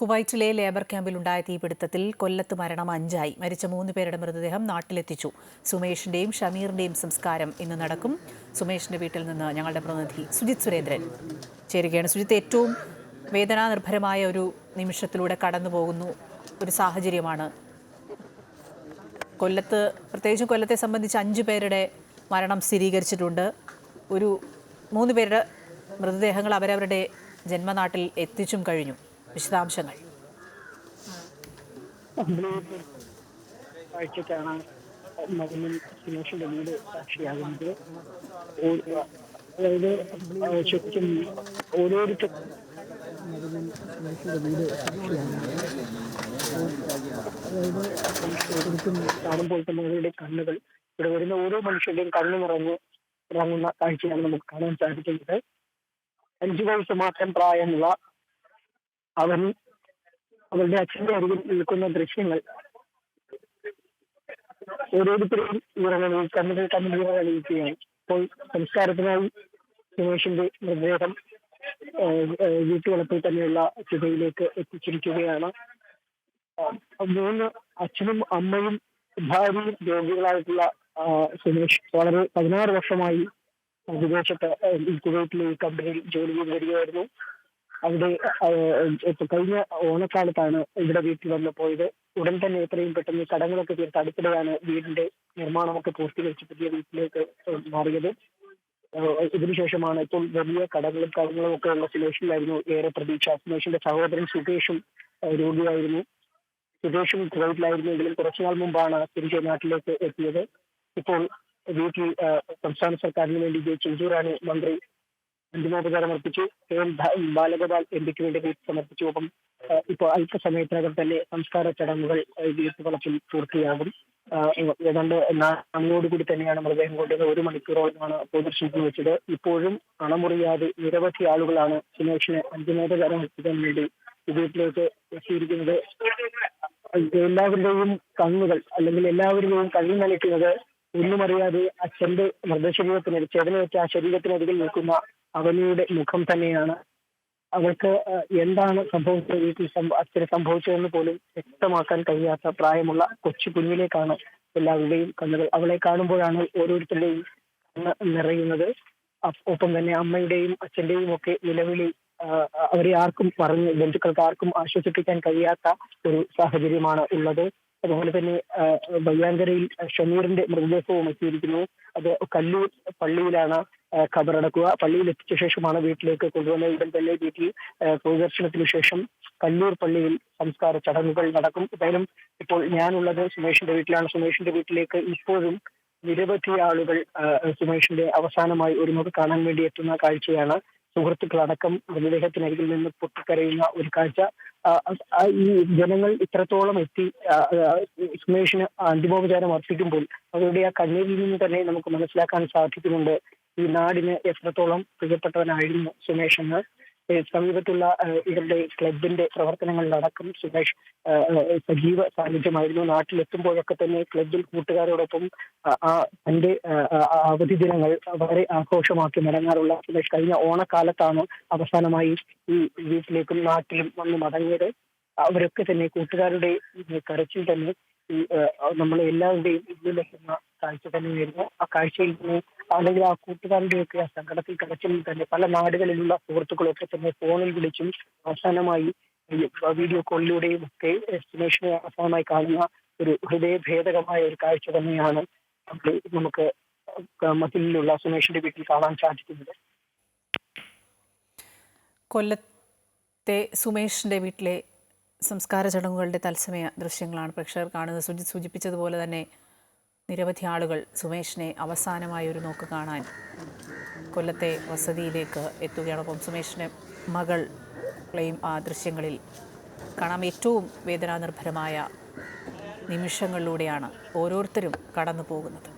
കുവൈറ്റിലെ ലേബർ ക്യാമ്പിലുണ്ടായ തീപിടുത്തത്തിൽ കൊല്ലത്ത് മരണം അഞ്ചായി. മരിച്ച മൂന്ന് പേരുടെ മൃതദേഹം നാട്ടിലെത്തിച്ചു. സുമേഷിന്റെയും ഷമീറിന്റെയും സംസ്കാരം ഇന്ന് നടക്കും. സുമേഷിന്റെ വീട്ടിൽ നിന്ന് ഞങ്ങളുടെ പ്രതിനിധി സുജിത് സുരേന്ദ്രൻ ചേരുകയാണ്. സുജിത് ഏറ്റവും വേദനാനിർഭരമായ ഒരു നിമിഷത്തിലൂടെ കടന്നു പോകുന്നു ഒരു സാഹചര്യമാണ്. കൊല്ലത്ത് പ്രത്യേകിച്ചും കൊല്ലത്തെ സംബന്ധിച്ച് അഞ്ചു പേരുടെ മരണം സ്ഥിരീകരിച്ചിട്ടുണ്ട്. ഒരു മൂന്ന് പേരുടെ മൃതദേഹങ്ങൾ അവരവരുടെ ജന്മനാട്ടിൽ എത്തിച്ചും കഴിഞ്ഞു. വിശദാംശങ്ങൾ. കാണുമ്പോൾ അവരുടെ കണ്ണുകൾ ഇവിടെ വരുന്ന ഓരോ മനുഷ്യരുടെയും കണ്ണു നിറഞ്ഞ് ഇറങ്ങുന്ന കാഴ്ചയാണ് നമുക്ക് കാണാൻ സാധിക്കുന്നത്. അഞ്ചു വയസ്സ് മാത്രം പ്രായമുള്ള അവൻ അവരുടെ അച്ഛന്റെ അരികിൽ നിൽക്കുന്ന ദൃശ്യങ്ങൾ ഓരോരുത്തരെയും ഇറങ്ങി കണ്ണുകൾ കണ്ണുകൾ അറിയിക്കുകയാണ് ഇപ്പോൾ സംസ്കാരത്തിനായി സുമേഷിന്റെ മൃതദേഹം വീട്ടുവളപ്പിൽ തന്നെയുള്ള ചിതയിലേക്ക് എത്തിച്ചിരിക്കുകയാണ്. മൂന്ന് അച്ഛനും അമ്മയും ഭാര്യയും രോഗികളായിട്ടുള്ള സുമേഷ് വളരെ പതിനാറ് വർഷമായി വിദേശത്ത് കുവൈറ്റിലെ ഈ കമ്പനിയിൽ ജോലി ചെയ്ത് വരികയായിരുന്നു അവിടെ കഴിഞ്ഞ ഓണക്കാലത്താണ് ഇവിടെ വീട്ടിൽ വന്ന് പോയത്. ഉടൻ തന്നെ എത്രയും പെട്ടെന്ന് കടങ്ങളൊക്കെ തീർത്ത് അടുത്തിടെയാണ് വീടിന്റെ നിർമ്മാണമൊക്കെ പൂർത്തീകരിച്ച് പുതിയ വീട്ടിലേക്ക് മാറിയത്. ഇതിനുശേഷമാണ് ഇപ്പോൾ വലിയ കടകളും കാര്യങ്ങളും ഒക്കെ ഉള്ള സുമേഷിലായിരുന്നു ഏറെ പ്രതീക്ഷ. സുമേഷിന്റെ സഹോദരൻ സുകേഷും രോഗിയായിരുന്നു. സുരേഷും കുവൈറ്റിലായിരുന്നെങ്കിലും കുറച്ചുനാൾ മുമ്പാണ് തിരികെ നാട്ടിലേക്ക് എത്തിയത്. ഇപ്പോൾ വീട്ടിൽ സംസ്ഥാന സർക്കാരിന് വേണ്ടി ജെ ചെഞ്ചൂറാണ് മന്ത്രി അന്തിമോപചാരം അർപ്പിച്ചു. എം പിക്ക് വേണ്ടി വീട്ടിൽ സമർപ്പിച്ചു. ഒപ്പം ഇപ്പോൾ അല്പസമയത്തിനകം തന്നെ സംസ്കാര ചടങ്ങുകൾ വീട്ടുവളപ്പിൽ പൂർത്തിയാകും. ഏതാണ്ട് നാളോടുകൂടി തന്നെയാണ് മൃതദേഹം കൊണ്ടുവന്ന ഒരു മണിക്കൂറോളമാണ് പൊതുദർശനത്തിന് വെച്ചത്. ഇപ്പോഴും അണമുറിയാതെ നിരവധി ആളുകളാണ് സുമേഷിന് അന്തിമോപചാരം അർപ്പിക്കാൻ വേണ്ടി വീട്ടിലേക്ക് എത്തിയിരിക്കുന്നത്. എല്ലാവരുടെയും കണ്ണുകൾ അല്ലെങ്കിൽ എല്ലാവരുടെയും കണ്ണു നനയ്ക്കുന്നത് ഒന്നും അറിയാതെ അച്ഛന്റെ മൃതശരീരത്തിന് ചേതനവെച്ച ആ ശരീരത്തിനരികിൽ നിൽക്കുന്ന അവനിയുടെ മുഖം തന്നെയാണ്. അവൾക്ക് എന്താണ് സംഭവിച്ചത്? വീട്ടിൽ അച്ഛന് സംഭവിച്ചതെന്ന് പോലും വ്യക്തമാക്കാൻ കഴിയാത്ത പ്രായമുള്ള കൊച്ചു കുഞ്ഞിലേക്കാണ് എല്ലാവരുടെയും കണ്ണുകൾ. അവളെ കാണുമ്പോഴാണ് ഓരോരുത്തരുടെയും കണ്ണ് നിറയുന്നത്. ഒപ്പം തന്നെ അമ്മയുടെയും അച്ഛന്റെയും ഒക്കെ നിലവിളി അവരെ ആർക്കും പറഞ്ഞ് ബന്ധുക്കൾക്ക് ആർക്കും ആശ്വസിപ്പിക്കാൻ കഴിയാത്ത ഒരു സാഹചര്യമാണ് ഉള്ളത്. അതുപോലെ തന്നെ ബയ്യാങ്കരയിൽ ഷമീറിന്റെ മൃതദേഹവും എത്തിയിരിക്കുന്നു. അത് കല്ലൂർ പള്ളിയിലാണ് ഖബറടക്കുക പള്ളിയിൽ എത്തിച്ച ശേഷമാണ് വീട്ടിലേക്ക് കൊണ്ടുവന്ന ഉടൻ തന്നെ വീട്ടിൽ പൊതുദർശനത്തിനു ശേഷം കല്ലൂർ പള്ളിയിൽ സംസ്കാര ചടങ്ങുകൾ നടക്കും. എന്തായാലും ഇപ്പോൾ ഞാനുള്ളത് സുമേഷിന്റെ വീട്ടിലാണ്. സുമേഷിന്റെ വീട്ടിലേക്ക് ഇപ്പോഴും നിരവധി ആളുകൾ സുമേഷിന്റെ അവസാനമായി ഒരുമുഖ കാണാൻ വേണ്ടി എത്തുന്ന കാഴ്ചയാണ്. സുഹൃത്തുക്കളടക്കം മൃതദേഹത്തിനരികിൽ നിന്ന് പൊട്ടിക്കരയുന്ന ഒരു കാഴ്ച. ഈ ജനങ്ങൾ ഇത്രത്തോളം എത്തി സുമേഷിന് അന്തിമോപചാരം അർപ്പിക്കുമ്പോൾ അവരുടെ ആ കണ്ണീരിൽ നിന്ന് തന്നെ നമുക്ക് മനസ്സിലാക്കാൻ സാധിക്കുന്നുണ്ട്. ഈ നാടിന് എത്രത്തോളം പ്രിയപ്പെട്ടവനായിരുന്നു സുമേഷ് എന്ന്. സമീപത്തുള്ള ഇവരുടെ ക്ലബിന്റെ പ്രവർത്തനങ്ങളിലടക്കം സുമേഷ് സജീവ സാന്നിധ്യമായിരുന്നു. നാട്ടിലെത്തുമ്പോഴൊക്കെ തന്നെ ക്ലബിൽ കൂട്ടുകാരോടൊപ്പം ആ, തന്റെ അവധി ദിനങ്ങൾ വളരെ ആഘോഷമാക്കി മടങ്ങാറുള്ള സുമേഷ് കഴിഞ്ഞ ഓണക്കാലത്താണ് അവസാനമായി ഈ വീട്ടിലേക്കും നാട്ടിലും വന്ന് മടങ്ങിയത്. അവരൊക്കെ തന്നെ കൂട്ടുകാരുടെ കരച്ചിൽ തന്നെ ഈ നമ്മളെ എല്ലാവരുടെയും ഉള്ളിലെത്തുന്ന കാഴ്ച തന്നെയായിരുന്നു ആ കാഴ്ചയിൽ തന്നെ അല്ലെങ്കിൽ ആ കൂട്ടുകാരുടെയൊക്കെ ആ സങ്കടത്തിൽ കിടച്ചിൽ തന്നെ പല നാടുകളിലുള്ള സുഹൃത്തുക്കളൊക്കെ തന്നെ ഫോണിൽ വിളിച്ചും അവസാനമായി വീഡിയോ കോളിലൂടെയും ഒക്കെ എസ്റ്റിമേഷനെ അവസാനമായി കാണുന്ന ഒരു ഹൃദയഭേദകമായ ഒരു കാഴ്ച തന്നെയാണ് നമുക്ക് മതിലുള്ള സുമേഷിന്റെ വീട്ടിൽ കാണാൻ സാധിക്കുന്നത്. കൊല്ലത്തെ സുമേഷിന്റെ വീട്ടിലെ സംസ്കാര ചടങ്ങുകളുടെ തത്സമയ ദൃശ്യങ്ങളാണ് പ്രേക്ഷകർ കാണുന്നത്. സൂചി സൂചിപ്പിച്ചതുപോലെ തന്നെ നിരവധി ആളുകൾ സുമേഷിനെ അവസാനമായി ഒരു നോക്ക് കാണാൻ കൊല്ലത്തെ വസതിയിലേക്ക് എത്തുകയാണ്. ഒപ്പം സുമേഷിന്റെ ക്ലെയിം ആ ദൃശ്യങ്ങളിൽ കാണാം. ഏറ്റവും വേദനാനിർഭരമായ നിമിഷങ്ങളിലൂടെയാണ് ഓരോരുത്തരും കടന്നു പോകുന്നത്